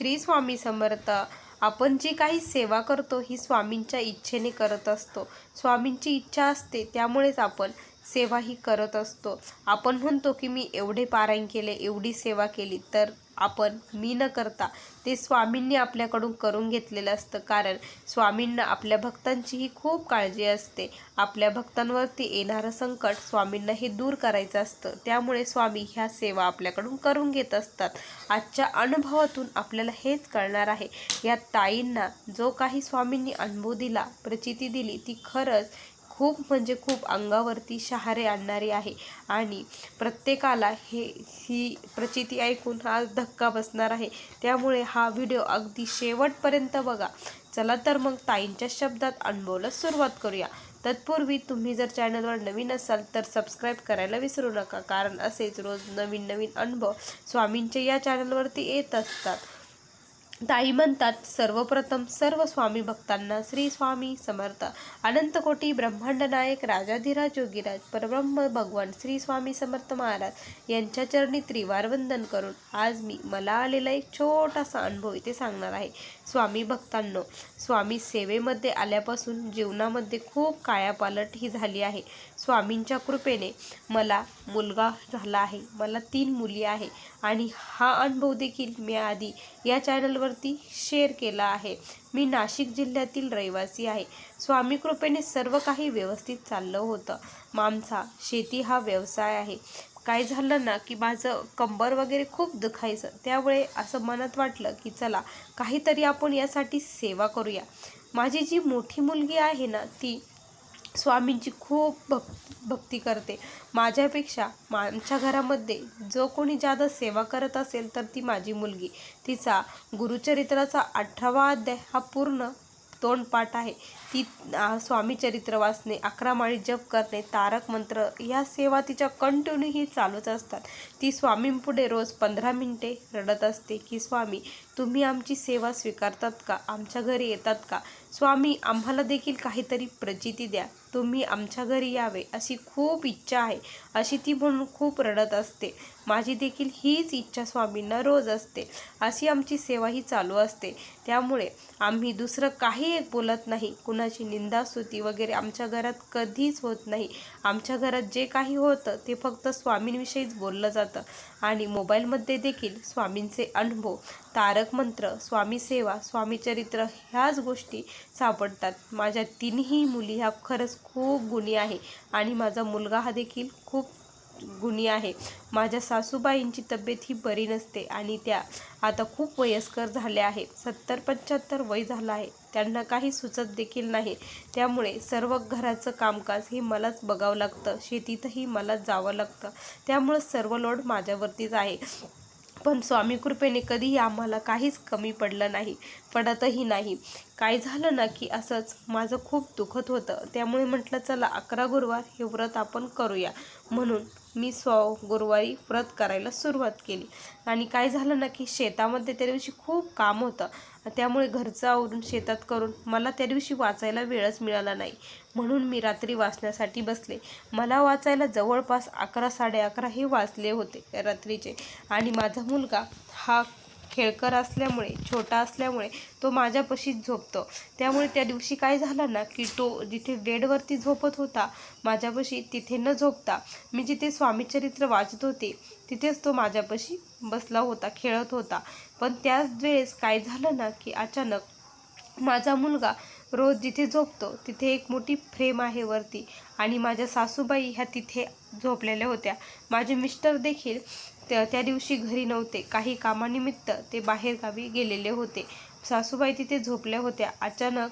श्री स्वामी समर्थ. आपण जी काही सेवा करतो ही स्वामींच्या इच्छेने करत असतो. स्वामींची इच्छा असते त्यामुळेच आपण सेवा ही करत असतो. आपण म्हणतो की मी एवढे पारायण केले एवढी सेवा केली तर आपण मी न करता ते स्वामींनी आपल्याकडून करून घेतलेलं असतं. कारण स्वामींना आपल्या भक्तांचीही खूप काळजी असते. आपल्या भक्तांवरती येणारं संकट स्वामींना हे दूर करायचं असतं. त्यामुळे स्वामी ह्या सेवा आपल्याकडून करून घेत असतात. आजच्या अनुभवातून आपल्याला हेच कळणार आहे. या ताईंना जो काही स्वामींनी अनुभव दिला प्रचिती दिली ती खरंच खूप म्हणजे खूप अंगावरती शहारे आणणारी आहे. आणि प्रत्येकाला हे ही प्रचिती ऐकून हा धक्का बसणार आहे. त्यामुळे हा व्हिडिओ अगदी शेवटपर्यंत बघा. चला तर मग ताईंच्या शब्दात अनुभवला सुरुवात करूया. तत्पूर्वी तुम्ही जर चॅनलवर नवीन असाल तर सबस्क्राईब करायला विसरू नका. कारण असेच रोज नवीन नवीन अनुभव स्वामींचे या चॅनलवरती येत असतात. ताई म्हणतात सर्वप्रथम सर्व स्वामी भक्तांना श्री स्वामी समर्थ. अनंतकोटी ब्रह्मांड नायक राजाधिराज योगीराज परब्रह्म भगवान श्री स्वामी समर्थ महाराज यांच्या चरणी त्रिवार वंदन करून आज मी मला आलेला एक छोटासा अनुभव इथे सांगणार आहे. स्वामी भक्तांनो स्वामी सेवेमध्ये आल्यापासून जीवनामध्ये खूप कायापालट ही झाली आहे. स्वामींच्या कृपेने मला मुलगा झाला आहे. मला तीन मुली आहे आणि हा अनुभव देखील मी आधी या चॅनलवर चॅनलवरती शेअर केला आहे. मी नाशिक जिल्ह्यातील रहिवासी आहे. स्वामी कृपेने सर्व काही व्यवस्थित चाललं होतं. मामचा शेती हा व्यवसाय आहे. काय झालं ना की माझं कंबर वगैरे खूप दुखायचं. त्यामुळे असं मनात वाटलं की चला काहीतरी आपण यासाठी सेवा करूया. माझी जी मोठी मुलगी आहे ना ती स्वामींची खूप भक् भक्ती करते. माझ्यापेक्षा आमच्या घरामध्ये जो कोणी जादा सेवा करत असेल तर ती माझी मुलगी. तिचा गुरुचरित्राचा अठरावा अध्याय हा पूर्ण तोंडपाठ आहे. ती स्वामी चरित्र वाचणे अकरा माळी जप करणे तारक मंत्र या सेवा तिच्या कंटिन्यू ही चालूच असतात. ती स्वामींपुढे रोज पंधरा मिनिटे रडत असते की स्वामी तुम्ही आमची सेवा स्वीकारतात का? आमच्या घरी येतात का? स्वामी आम्हाला देखील काहीतरी प्रचिती द्या. तुम्ही आमच्या घरी यावे अशी खूप इच्छा आहे. अशी ती म्हणून खूप रडत असते. माझी देखील हीच इच्छा स्वामींना रोज असते. अशी आमची सेवा ही चालू असते. त्यामुळे आम्ही दुसरं काही एक बोलत नाही. कुणाची निंदास्तुती वगैरे आमच्या घरात कधीच होत नाही. आमच्या घरात जे काही होतं ते फक्त स्वामींविषयीच बोललं जातं. आणि मोबाईलमध्ये देखील स्वामींचे अनुभव तारक मंत्र स्वामी सेवा स्वामी चरित्र ह्याच गोष्टी सापडतात. माझ्या तिन्ही मुली ह्या खरंच खूप गुणी आहे आणि माझा मुलगा हा देखील खूप गुणी आहे. माझ्या सासूबाईंची तब्येत ही बरी नसते आणि त्या आता खूप वयस्कर झाल्या आहे सत्तर पंच्याहत्तर वय झालं आहे. त्यांना काही सुचत देखील नाही. त्यामुळे सर्व घराचं कामकाज हे मलाच बघावं लागतं. शेतीतही मलाच जावं लागतं. त्यामुळं सर्व लोड माझ्यावरतीच आहे. पण स्वामी कृपेने कधीही आम्हाला काहीच कमी पडलं नाही पडतही नाही. काय झालं ना की असंच माझं खूप दुखत होतं. त्यामुळे म्हटलं चला अकरा गुरुवार हे व्रत आपण करूया. म्हणून मी स्व गुरुवारी व्रत करायला सुरुवात केली. आणि काय झालं ना की शेतामध्ये त्या दिवशी खूप काम होतं. त्यामुळे घरचं आवरून शेतात करून मला त्या दिवशी वाचायला वेळच मिळाला नाही. म्हणून मी रात्री वाचण्यासाठी बसले. मला वाचायला जवळपास अकरा साडे अकरा हे वाचले होते रात्रीचे. आणि माझा मुलगा हा खेळकर असल्यामुळे छोटा असल्यामुळे तो माझ्यापाशीच झोपतो. त्यामुळे त्या दिवशी काय झालं ना की तो जिथे बेडवरती झोपत होता माझ्यापाशी तिथे न झोपता मी जिथे स्वामीचरित्र वाचत होते तिथेच तो माझ्यापाशी बसला होता खेळत होता. पण त्याच वेळेस काय झालं ना की अचानक माझा मुलगा रोज जिथे झोपतो तिथे एक मोठी फ्रेम आहे वरती. आणि माझ्या सासूबाई ह्या तिथे झोपलेल्या होत्या. माझे मिस्टर देखील त्या त्या दिवशी घरी नव्हते. काही कामानिमित्त ते बाहेरगावी गेलेले होते. सासूबाई तिथे झोपल्या होत्या. अचानक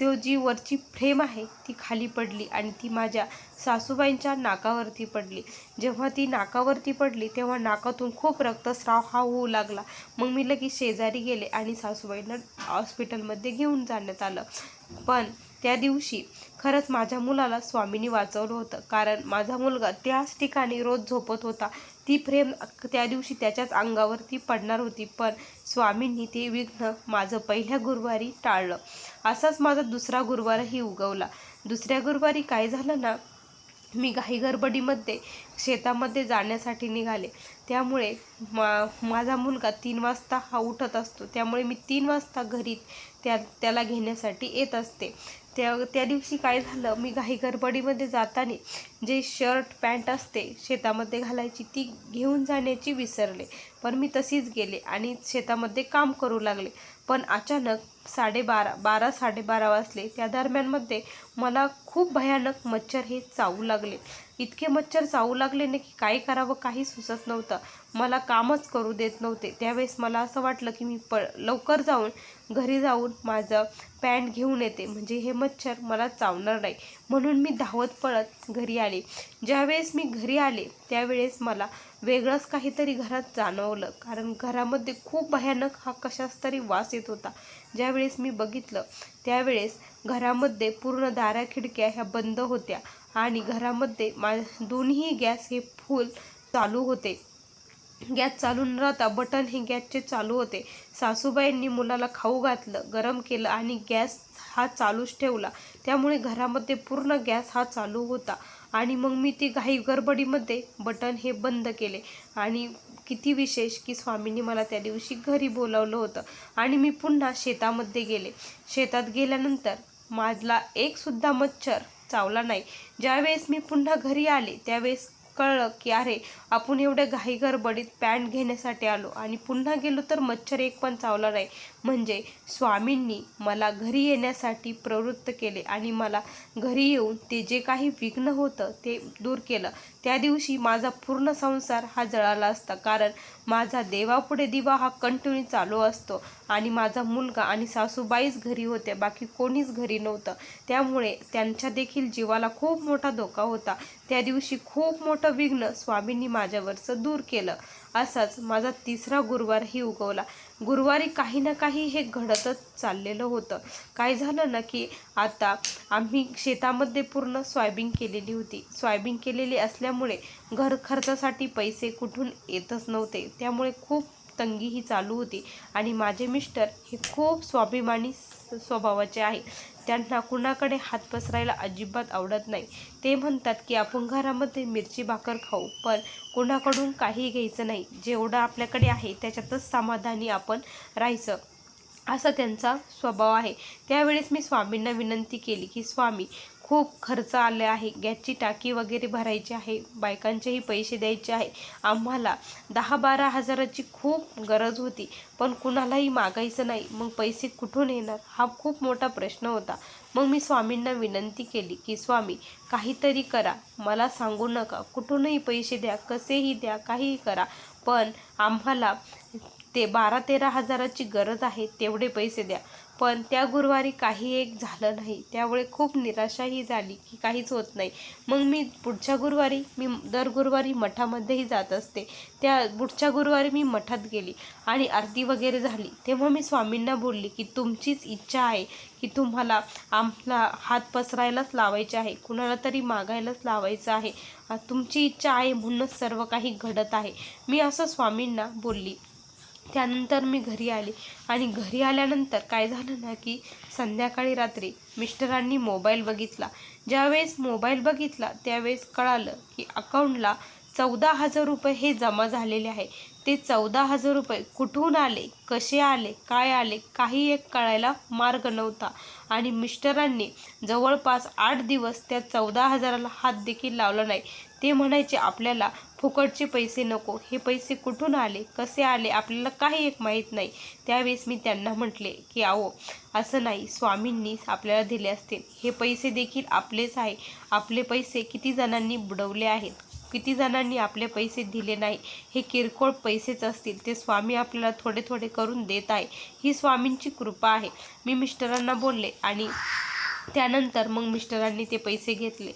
तो जी वरची फ्रेम आहे ती खाली पडली आणि ती माझ्या सासूबाईंच्या नाकावरती पडली. जेव्हा ती नाकावरती पडली तेव्हा नाकातून खूप रक्तस्राव हा होऊ लागला. मग मी लगेच शेजारी गेले आणि सासूबाईंना हॉस्पिटलमध्ये घेऊन जाण्यात आलं. पण त्या दिवशी खरंच माझ्या मुलाला स्वामींनी वाचवलं होतं. कारण माझा मुलगा त्याच ठिकाणी रोज झोपत होता. ती फ्रेम त्या दिवशी त्याच्याच अंगावरती पडणार होती. पण स्वामींनी ते विघ्न माझं पहिल्या गुरुवारी टाळलं. असाच माझा दुसरा गुरुवारही उगवला. दुसऱ्या गुरुवारी काय झालं ना मी घाई गडबडीमध्ये शेतामध्ये जाण्यासाठी निघाले. त्यामुळे मा माझा मुलगा तीन वाजता हा उठत असतो. त्यामुळे मी तीन वाजता घरी त्या त्याला घेण्यासाठी येत असते. त्या त्या दिवशी काय झालं मी घाई गडबडीमध्ये जाताना जे शर्ट पॅन्ट असते शेतामध्ये घालायची ती घेऊन जाण्याची विसरले. पण मी तशीच गेले आणि शेतामध्ये काम करू लागले. पण अचानक साडेबारा बारा साडेबारा वाजले. त्या दरम्यानमध्ये मला खूप भयानक मच्छर हे चावू लागले. इतके मच्छर चावू लागले ना की काय करावं काही सुचत नव्हतं. मला कामच करू देत नव्हते. त्यावेळेस मला असं वाटलं की मी प लवकर जाऊन घरी जाऊन माझं पॅन्ट घेऊन येते. म्हणजे हे मच्छर मला चावणार नाही. म्हणून मी धावत पळत घरी आले. ज्यावेळेस मी घरी आले त्यावेळेस मला वेगळंच काहीतरी घरात जाणवलं. कारण घरामध्ये खूप भयानक हा कशाच तरी वास येत होता. ज्यावेळेस मी बघितलं त्यावेळेस घरामध्ये पूर्ण दारा खिडक्या ह्या बंद होत्या. आणि घरामध्ये मा दोन्ही गॅस हे फुल चालू होते. गॅस चालू न राहता बटन हे गॅसचे चालू होते. सासूबाईंनी मुलाला खाऊ घातलं गरम केलं आणि गॅस हा चालूच ठेवला. त्यामुळे घरामध्ये पूर्ण गॅस हा चालू होता. आणि मग मी ती घाई गडबडीमध्ये बटन हे बंद केले. आणि किती विशेष की स्वामींनी मला त्या दिवशी घरी बोलावलं होतं. आणि मी पुन्हा शेतामध्ये गेले. शेतात गेल्यानंतर माझला एकसुद्धा मच्छर चावला नाही. ज्यावेळेस मी पुन्हा घरी आले त्यावेळेस कळलं की अरे आपण एवढ्या घाई गडबडीत पॅन्ट घेण्यासाठी आलो आणि पुन्हा गेलो तर मच्छर एक पण चावला नाही. म्हणजे स्वामींनी मला घरी येण्यासाठी प्रवृत्त केले आणि मला घरी येऊन ते जे काही विघ्न होतं ते दूर केलं. त्या दिवशी माझा पूर्ण संसार हा जळाला असता. कारण माझा देवापुढे दिवा हा कंटिन्यू चालू असतो. आणि माझा मुलगा आणि सासूबाईच घरी होत्या बाकी कोणीच घरी नव्हतं. त्यामुळे त्यांच्या देखील जीवाला खूप मोठा धोका होता. त्या दिवशी खूप मोठं विघ्न स्वामींनी माझ्यावरचं दूर केलं. असाच माझा तिसरा गुरुवारही उगवला. गुरुवारी काही ना काही हे घडतच चाललेलं होतं. काय झालं ना की आता आम्ही शेतामध्ये पूर्ण सोयाबीन केलेली होती. सोयाबीन केलेली असल्यामुळे घर खर्चासाठी पैसे कुठून येतच नव्हते. त्यामुळे खूप तंगी ही चालू होती. आणि माझे मिस्टर हे खूप स्वाभिमानी स्वभावाचे आहे. त्यांना कुणाकडे हात पसरायला अजिबात आवडत नाही. ते म्हणतात की आपण घरामध्ये मिरची भाकर खाऊ पण कुणाकडून काही घ्यायचं नाही. जेवढं आपल्याकडे आहे त्याच्यातच समाधानी आपण राहायचं. असा त्यांचा स्वभाव आहे. त्यावेळेस मी स्वामींना विनंती केली की स्वामी खूप खर्च आले आहे. गॅसची टाकी वगैरे भरायची आहे. बायकांचेही पैसे द्यायचे आहे. आम्हाला दहा बारा हजाराची खूप गरज होती. पण कुणालाही मागायचं नाही. मग पैसे कुठून येणार? हा खूप मोठा प्रश्न होता. मग मी स्वामींना विनंती केली की स्वामी काहीतरी करा. मला सांगू नका. कुठूनही पैसे द्या. कसेही द्या. काहीही करा. पण आम्हाला ते बारा तेरा हजाराची गरज आहे तेवढे पैसे द्या. पण त्या गुरुवारी काही एक झालं नाही. त्यामुळे खूप निराशाही झाली की काहीच होत नाही. मग मी पुढच्या गुरुवारी मी दर गुरुवारी मठामध्येही जात असते. त्या पुढच्या गुरुवारी मी मठात गेली आणि आरती वगैरे झाली. तेव्हा मी स्वामींना बोलली की तुमचीच इच्छा आहे की तुम्हाला आमला हात पसरायलाच लावायचे आहे. कुणाला तरी मागायलाच लावायचं आहे. तुमची इच्छा आहे म्हणूनच सर्व काही घडत आहे. मी असं स्वामींना बोलली. त्यानंतर मी घरी आले. आणि घरी आल्यानंतर काय झालं ना की संध्याकाळी रात्री मिस्टरांनी मोबाईल बघितला. ज्यावेळेस मोबाईल बघितला त्यावेळेस कळालं की अकाउंटला चौदा हजार रुपये हे जमा झालेले आहे. ते चौदा हजार रुपये कुठून आले कसे आले काय आले काही एक कळायला मार्ग नव्हता. आणि मिस्टरांनी जवळपास आठ दिवस त्या चौदा हजाराला हात देखील लावला नाही. ते म्हणायचे आपल्याला फुकटचे पैसे नको. हे पैसे कुठून आले? कसे आले? आपल्याला काही एक माहीत नाही. त्यावेळेस मी त्यांना म्हटले की आहो असं नाही. स्वामींनी आपल्याला दिले असतील. हे पैसे देखील आपलेच आहे. आपले पैसे किती जणांनी बुडवले आहेत? किती जणांनी आपले पैसे दिले नाही? हे किरकोळ पैसेच असतील. ते स्वामी आपल्याला थोडे थोडे करून देत आहे. ही स्वामींची कृपा आहे. मी मिस्टरांना बोलले आणि त्यानंतर मग मिस्टरांनी ते पैसे घेतले.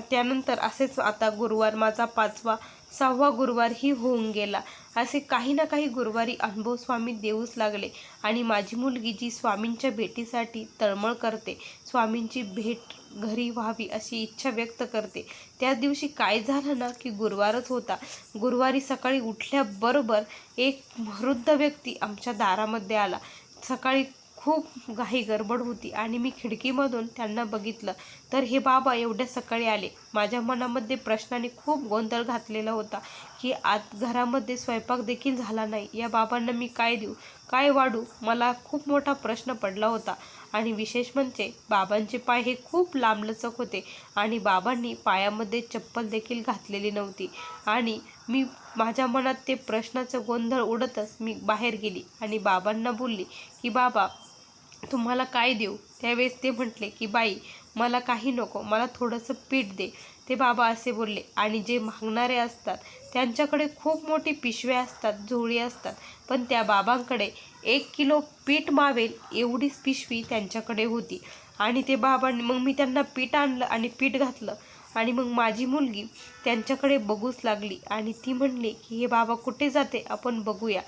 त्यानंतर असेच आता गुरुवार माझा पाचवा सहावा गुरुवारही होऊन गेला. असे काही ना काही गुरुवारी अनुभव स्वामी देऊच लागले आणि माझी मुलगी जी स्वामींच्या भेटीसाठी तळमळ करते स्वामींची भेट घरी व्हावी अशी इच्छा व्यक्त करते. त्या दिवशी काय झालं ना की गुरुवारच होता. गुरुवारी सकाळी उठल्याबरोबर एक वृद्ध व्यक्ती आमच्या दारामध्ये आला. सकाळी खूप घाई गडबड होती आणि मी खिडकीमधून त्यांना बघितलं. तर हे बाबा एवढ्या सकाळी आले. माझ्या मनामध्ये प्रश्नाने खूप गोंधळ घातलेला होता की आत घरामध्ये स्वयंपाक देखील झाला नाही. या बाबांना मी काय देऊ? काय वाढू? मला खूप मोठा प्रश्न पडला होता. आणि विशेष म्हणजे बाबांचे पाय हे खूप लांबलचक होते आणि बाबांनी पायामध्ये चप्पल देखील घातलेली नव्हती. आणि मी माझ्या मनात ते प्रश्नाचं गोंधळ उडतच मी बाहेर गेली आणि बाबांना बोलली की बाबा तुम्हाला काय देऊ? त्यावेळेस ते म्हटले की बाई मला काही नको मला थोडंसं पीठ दे. ते बाबा असे बोलले. आणि जे मागणारे असतात त्यांच्याकडे खूप मोठी पिशव्या असतात झोळी असतात. पण त्या बाबांकडे एक किलो पीठ मावेल एवढीच पिशवी त्यांच्याकडे होती. आणि ते बाबांनी मग मी त्यांना पीठ आणलं आणि पीठ घातलं. आणि मग माझी मुलगी त्यांच्याकडे बघूच लागली. आणि ती म्हणली की हे बाबा कुठे जाते? आपण बघूया.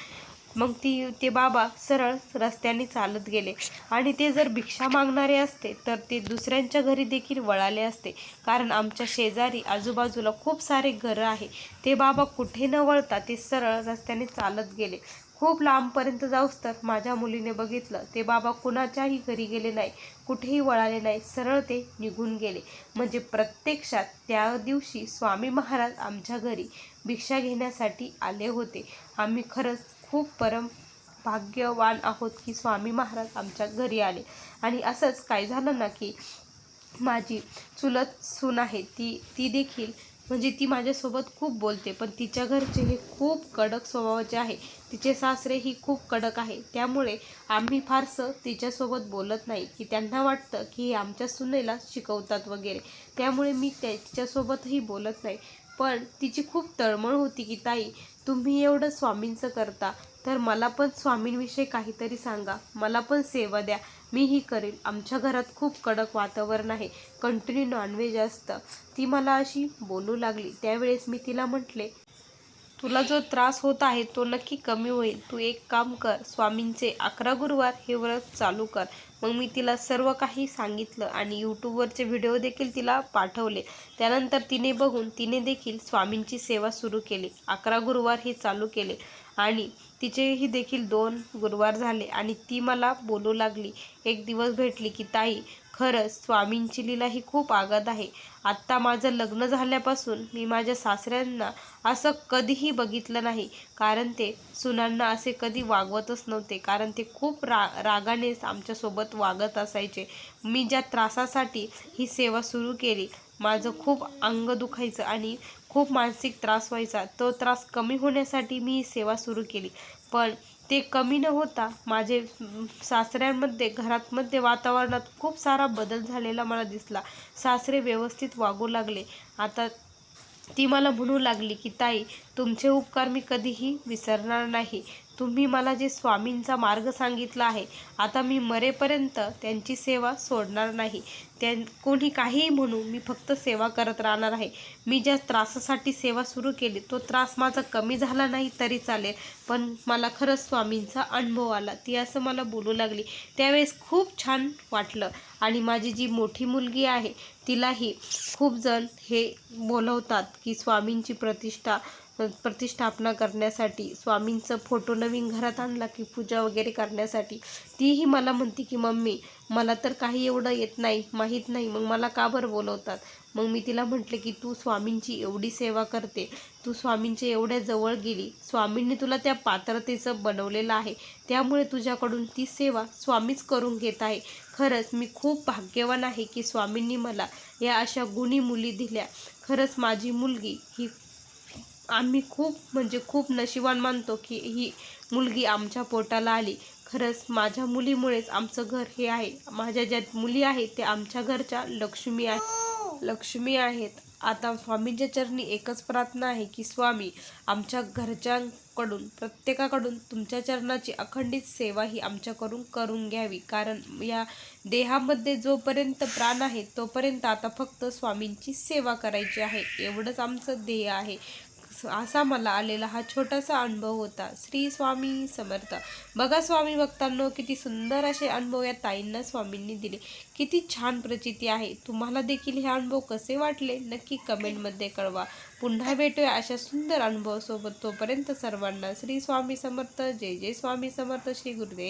मग ती ते बाबा सरळ रस्त्याने चालत गेले. आणि ते जर भिक्षा मागणारे असते तर ते दुसऱ्यांच्या घरी देखील वळाले असते. कारण आमच्या शेजारी आजूबाजूला खूप सारे घरं आहे. ते बाबा कुठे न वळता ते सरळ रस्त्याने चालत गेले. खूप लांबपर्यंत जाऊस तर माझ्या मुलीने बघितलं ते बाबा कुणाच्याही घरी गेले नाही कुठेही वळाले नाही सरळ ते निघून गेले. म्हणजे प्रत्यक्षात त्या दिवशी स्वामी महाराज आमच्या घरी भिक्षा घेण्यासाठी आले होते. आम्ही खरंच खूप परम भाग्यवान आहोत की स्वामी महाराज आमच्या घरी आले. आणि असंच काय झालं ना की माझी चुलत सून आहे ती ती देखील म्हणजे ती माझ्यासोबत खूप बोलते पण तिच्या घरचे हे खूप कडक स्वभावाचे आहे. तिचे सासरे ही खूप कडक आहे. त्यामुळे आम्ही फारसं तिच्यासोबत बोलत नाही की त्यांना वाटतं की हे आमच्या सुनेला शिकवतात वगैरे. त्यामुळे मी त्या तिच्यासोबतही बोलत नाही. पण तिची खूप तळमळ होती की ताई तुम्ही एवढं स्वामींचं करता तर मला पण स्वामींविषयी काहीतरी सांगा. मला पण सेवा द्या. मी ही करेल आमच्या घरात खूप कडक वातावरण आहे. कंटिन्यू नॉनव्हेज असतं. ती मला अशी बोलू लागली. त्यावेळेस मी तिला म्हटले तुला जो त्रास होत आहे तो नक्की कमी होईल. तू एक काम कर स्वामींचे अकरा गुरुवार हे व्रत चालू कर. मग मी तिला सर्व काही सांगितलं आणि यूट्यूबवरचे व्हिडिओ देखील तिला पाठवले. त्यानंतर तिने बघून तिने देखील स्वामींची सेवा सुरू केली. अकरा गुरुवार हे चालू केले आणि तिचेही देखील दोन गुरुवार झाले आणि ती मला बोलू लागली. एक दिवस भेटली की ताई खरंच स्वामींची लीला ही खूप आगत आहे. आत्ता माझं लग्न झाल्यापासून मी माझ्या सासऱ्यांना असं कधीही बघितलं नाही. कारण ते सुनांना असे कधी वागवतच नव्हते. कारण ते खूप रा रागानेच आमच्यासोबत वागत असायचे. मी ज्या त्रासासाठी ही सेवा सुरू केली माझं खूप अंग दुखायचं आणि खूप मानसिक त्रास व्हायचा. तो त्रास कमी होण्यासाठी मी ही सेवा सुरू केली. पण ते कमी न होता माझे सासऱ्यांमध्ये घरातमध्ये वातावरणात खूप सारा बदल झालेला मला दिसला. सासरे व्यवस्थित वागू लागले. आता ती मला म्हणू लागली की ताई तुमचे उपकार मी कधीही विसरणार नाही. तुम्ही मला जे स्वामींचा मार्ग सांगितला आहे आता मी मरेपर्यंत त्यांची सेवा सोडणार नाही. त्या कोणी काहीही म्हणू मी फक्त सेवा करत राहणार आहे. मी ज्या त्रासासाठी सेवा सुरू केली तो त्रास माझा कमी झाला नाही तरी चालेल. पण मला खरंच स्वामींचा अनुभव आला ती असं मला बोलू लागली. त्यावेळेस खूप छान वाटलं. आणि माझी जी मोठी मुलगी आहे तिलाही खूप जण हे बोलवतात की स्वामींची प्रतिष्ठा प्रतिष्ठापना करण्यासाठी स्वामींचं फोटो नवीन घरात आणला की पूजा वगैरे करण्यासाठी तीही मला म्हणते की मम्मी मला तर काही एवढं येत नाही माहीत नाही मग मला का बरं बोलवतात? मग मी तिला म्हटले की तू स्वामींची एवढी सेवा करते तू स्वामींच्या एवढ्या जवळ गेली स्वामींनी तुला त्या पात्रतेचं बनवलेलं आहे त्यामुळे तुझ्याकडून ती सेवा स्वामीच करून घेत आहे. खरंच मी खूप भाग्यवान आहे की स्वामींनी मला या अशा गुणी मुली दिल्या. खरंच माझी मुलगी ही आम्ही खूप म्हणजे खूप नशिबान मानतो की ही मुलगी आमच्या पोटाला आली. खरंच माझ्या मुलीमुळेच आमचं घर हे आहे. माझ्या ज्या मुली आहेत त्या आमच्या घरच्या लक्ष्मी आहे. लक्ष्मी आहेत. आता स्वामींच्या चरणी एकच प्रार्थना आहे की स्वामी आमच्या घरच्यांकडून प्रत्येकाकडून तुमच्या चरणाची अखंडित सेवा ही आमच्याकडून करून घ्यावी. कारण या देहामध्ये जोपर्यंत प्राण आहे तोपर्यंत आता फक्त स्वामींची सेवा करायची आहे. एवढंच आमचं ध्येय आहे. असा मला आलेला हा छोटासा अनुभव होता. श्री स्वामी समर्थ. बघा स्वामी भक्तांनो किती सुंदर असे अनुभव या ताईंना स्वामींनी दिले. किती छान प्रचिती आहे. तुम्हाला देखील हे अनुभव कसे वाटले? नक्की कमेंटमध्ये कळवा. पुन्हा भेटूया अशा सुंदर अनुभवासोबत. तोपर्यंत सर्वांना श्री स्वामी समर्थ. जय जय स्वामी समर्थ. श्री गुरुदेव.